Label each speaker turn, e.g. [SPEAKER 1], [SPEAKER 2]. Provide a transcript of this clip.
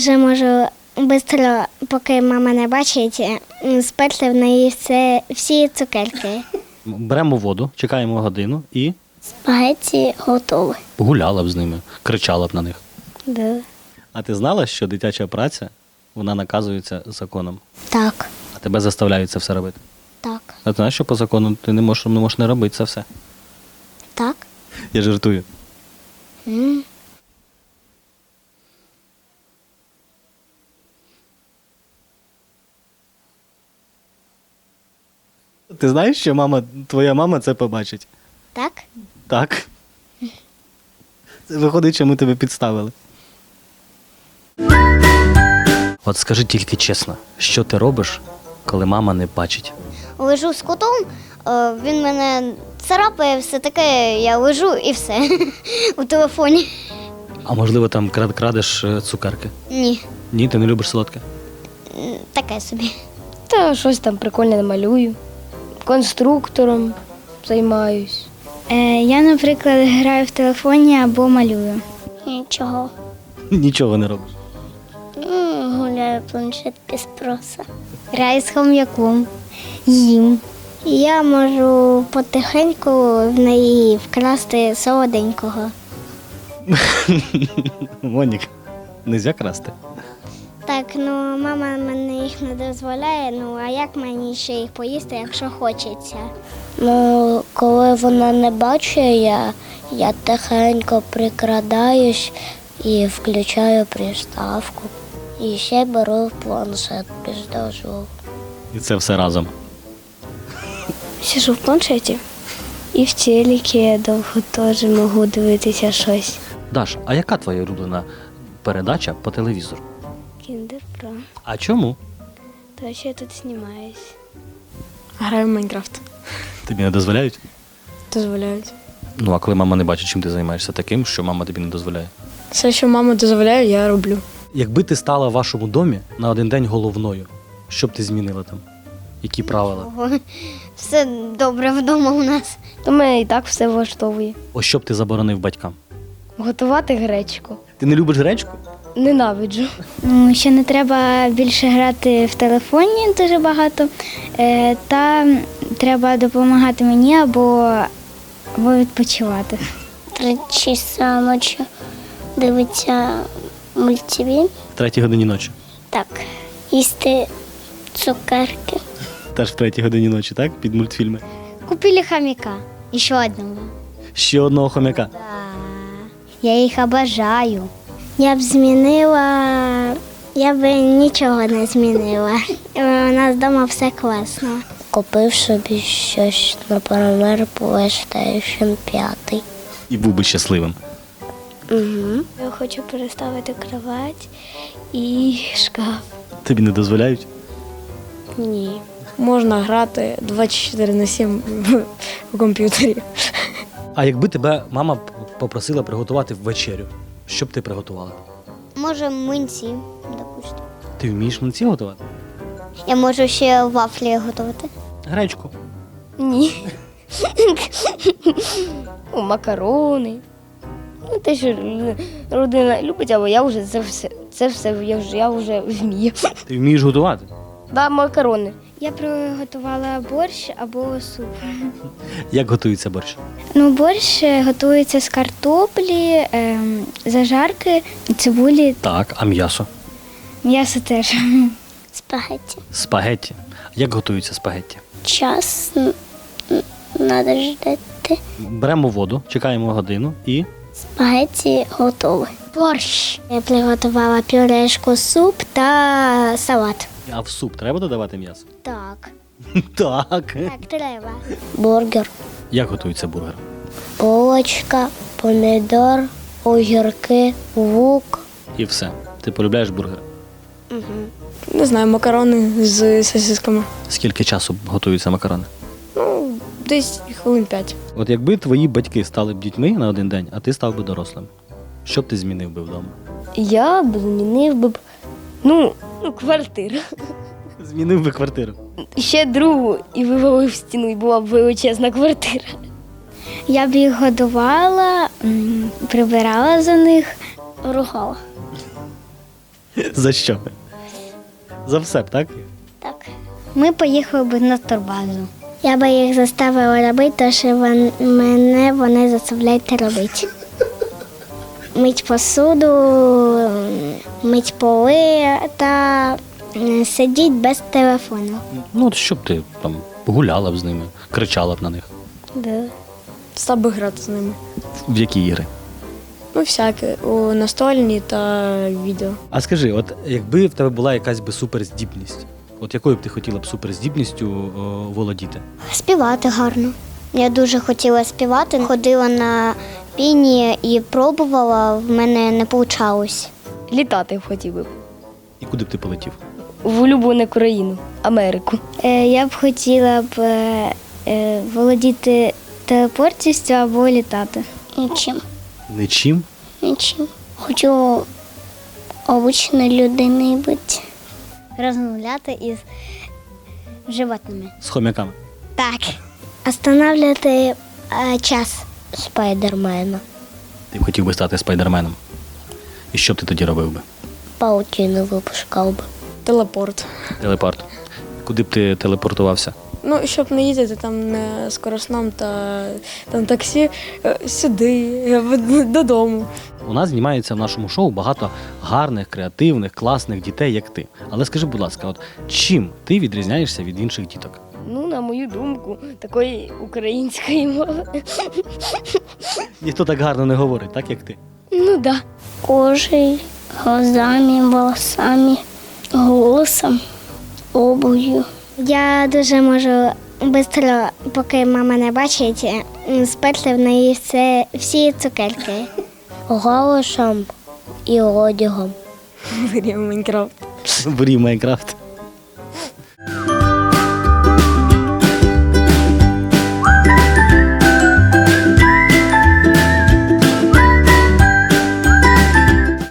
[SPEAKER 1] дуже можу швидко, поки мама не бачить, сперти в неї все, всі цукерки.
[SPEAKER 2] Беремо воду, чекаємо годину і
[SPEAKER 1] Спагетті готові.
[SPEAKER 2] гуляла б з ними, кричала б на них.
[SPEAKER 1] Да.
[SPEAKER 2] А ти знала, що дитяча праця вона наказується законом,
[SPEAKER 1] Так,
[SPEAKER 2] а тебе заставляють це все робити?
[SPEAKER 1] так,
[SPEAKER 2] А ти знаєш, що по закону ти не можеш, не можеш не робити це все.
[SPEAKER 1] так.
[SPEAKER 2] Я жартую.
[SPEAKER 1] М.
[SPEAKER 2] Ти знаєш, що мама, твоя мама це побачить?
[SPEAKER 1] Так?
[SPEAKER 2] Так. Це виходить, що ми тебе підставили. От скажи тільки чесно, що ти робиш, коли мама не бачить?
[SPEAKER 1] Лежу з котом, е, він мене царапає, все таке, я лежу і все. У телефоні.
[SPEAKER 2] А можливо, там крад- крадеш е, цукерки?
[SPEAKER 1] Ні,
[SPEAKER 2] Ні, ти не любиш солодке?
[SPEAKER 1] м, таке собі.
[SPEAKER 3] Та щось там прикольне малюю. Конструктором займаюсь.
[SPEAKER 1] Е, я, наприклад, граю в телефоні або малюю. Нічого.
[SPEAKER 2] Нічого не робиш.
[SPEAKER 1] Гуляю планшет без спроса. Граю з хом'яком. Їм. Я можу потихеньку в неї вкрасти солоденького.
[SPEAKER 2] Монік, нельзя красти.
[SPEAKER 1] Так, ну мама мене їх не дозволяє. Ну а як мені ще їх поїсти, якщо хочеться?
[SPEAKER 4] Ну, коли вона не бачить, я, я тихенько прикрадаюсь і включаю приставку. І ще беру планшет без дозволу.
[SPEAKER 2] І це все разом.
[SPEAKER 3] Сижу в планшеті. І в телекі довго теж можу дивитися щось.
[SPEAKER 2] Даш, а яка твоя улюблена передача по телевізору?
[SPEAKER 3] Кіндер Про.
[SPEAKER 2] А чому?
[SPEAKER 3] То що я тут знімаюсь. Граю в Майнкрафт.
[SPEAKER 2] Тобі не дозволяють?
[SPEAKER 3] Дозволяють.
[SPEAKER 2] Ну, а коли мама не бачить, чим ти займаєшся таким, що мама тобі не дозволяє.
[SPEAKER 3] Все, що мама дозволяє, я роблю.
[SPEAKER 2] Якби ти стала в вашому домі на один день головною, що б ти змінила там? Які правила?
[SPEAKER 1] Ого, Все добре вдома у нас.
[SPEAKER 3] То мене і так все влаштовує.
[SPEAKER 2] Ось що б ти заборонив батькам?
[SPEAKER 3] Готувати гречку.
[SPEAKER 2] Ти не любиш гречку?
[SPEAKER 3] Ненавиджу.
[SPEAKER 1] Ще не треба більше грати в телефоні дуже багато. Е, та треба допомагати мені або, або відпочивати.
[SPEAKER 4] Три часа ночі дивиться мультивін.
[SPEAKER 2] В третій годині ночі.
[SPEAKER 4] Так, їсти цукерки.
[SPEAKER 2] Теж в третій годині ночі, так? Під мультфільми.
[SPEAKER 1] Купили хомяка. І ще одного.
[SPEAKER 2] Ще одного хомяка.
[SPEAKER 1] Я їх обожаю. Я б змінила, я б нічого не змінила. У нас вдома все класно.
[SPEAKER 4] Купив собі щось, на наприклад, PlayStation 5.
[SPEAKER 2] І був би щасливим.
[SPEAKER 4] Угу.
[SPEAKER 3] Я хочу переставити кровать і шкаф.
[SPEAKER 2] Тобі не дозволяють?
[SPEAKER 3] Ні. Можна грати 24 на 7 в комп'ютері.
[SPEAKER 2] А якби тебе мама попросила приготувати вечерю, що б ти приготувала?
[SPEAKER 1] Може, млинці, допустимо.
[SPEAKER 2] Ти вмієш млинці готувати?
[SPEAKER 1] Я можу ще вафлі готувати.
[SPEAKER 2] Гречку.
[SPEAKER 3] Ні. О, макарони. Ну, те, що родина любить, але я вже це все, це все я вже, я вже вмію.
[SPEAKER 2] Ти вмієш готувати?
[SPEAKER 3] Да, макарони.
[SPEAKER 1] Я приготувала борщ або суп.
[SPEAKER 2] Як готується борщ?
[SPEAKER 1] Ну, борщ е, готується з картоплі, ем, зажарки, цибулі,
[SPEAKER 2] Так, а м'ясо?
[SPEAKER 1] м'ясо теж.
[SPEAKER 4] Спагетті.
[SPEAKER 2] Спагетті. Як готуються спагетті?
[SPEAKER 4] Час треба ждати.
[SPEAKER 2] Беремо воду, чекаємо годину і.
[SPEAKER 4] Спагетті готові.
[SPEAKER 1] Борщ. Я приготувала пюрешку, суп та салат.
[SPEAKER 2] А в суп треба додавати м'ясо?
[SPEAKER 1] Так.
[SPEAKER 2] Так.
[SPEAKER 1] Так, треба.
[SPEAKER 4] Бургер.
[SPEAKER 2] Як готується бургер?
[SPEAKER 4] Булочка, помідор, огірки, лук.
[SPEAKER 2] І все. Ти полюбляєш бургер?
[SPEAKER 3] Не знаю, макарони з сосисками.
[SPEAKER 2] Скільки часу готуються макарони?
[SPEAKER 3] Ну, десь хвилин 5.
[SPEAKER 2] От якби твої батьки стали б дітьми на один день, а ти став би дорослим, що б ти змінив би вдома?
[SPEAKER 3] Я б змінив би б, ну, ну, квартиру.
[SPEAKER 2] Змінив би квартиру.
[SPEAKER 3] Ще другу і вивалив стіну, і була б величезна квартира.
[SPEAKER 1] Я б їх годувала, м, прибирала за них.
[SPEAKER 4] Ругала.
[SPEAKER 2] За що? За все, б, так?
[SPEAKER 4] Так.
[SPEAKER 1] Ми поїхали б на турбазу.
[SPEAKER 4] Я би їх заставила робити, тому що вон- мене вони заставляють робити. Мить посуду, мить поли та е, сидіть без телефону.
[SPEAKER 2] Ну, от щоб ти там гуляла б з ними, кричала б на них.
[SPEAKER 4] Да.
[SPEAKER 5] Став би грати з ними.
[SPEAKER 2] В які ігри?
[SPEAKER 5] Ну, всяке, у настольні та відео.
[SPEAKER 2] А скажи, от якби в тебе була якась би суперздібність, от якою б ти хотіла б суперздібністю о, володіти?
[SPEAKER 4] Співати гарно. Я дуже хотіла співати, ходила на піні і пробувала, в мене не вийшло.
[SPEAKER 3] Літати б хотів би
[SPEAKER 2] І куди б ти полетів?
[SPEAKER 3] в улюблену країну, Америку.
[SPEAKER 1] Е, Я б хотіла б е, е, володіти телепортістю або літати.
[SPEAKER 4] Нічим.
[SPEAKER 2] Нічим?
[SPEAKER 4] Нічим. Хочу обичною людиною бути.
[SPEAKER 1] Розмовляти із животними.
[SPEAKER 2] З хомяками.
[SPEAKER 1] Так.
[SPEAKER 4] Останавливати е, час спайдермена.
[SPEAKER 2] Ти б хотів би стати спайдерменом. І що б ти тоді робив би?
[SPEAKER 4] Паутину випускав би.
[SPEAKER 5] Телепорт.
[SPEAKER 2] Телепорт. Куди б ти телепортувався?
[SPEAKER 5] Ну, щоб не їздити там не скоросном та там таксі е, сюди, е, в- додому.
[SPEAKER 2] У нас знімається в нашому шоу багато гарних, креативних, класних дітей, як ти. Але скажи, будь ласка, от чим ти відрізняєшся від інших діток?
[SPEAKER 3] Ну, на мою думку, такої української мови.
[SPEAKER 2] Ніхто так гарно не говорить, так як ти.
[SPEAKER 3] Ну да.
[SPEAKER 4] Кожею, глазами, волосами, голосом, обув'ю.
[SPEAKER 1] Я дуже можу швидко, поки мама не бачить, сперти в неї все, всі цукерки.
[SPEAKER 4] Голосом і одягом.
[SPEAKER 5] Грі Майнкрафт.
[SPEAKER 2] Борів Майнкрафт.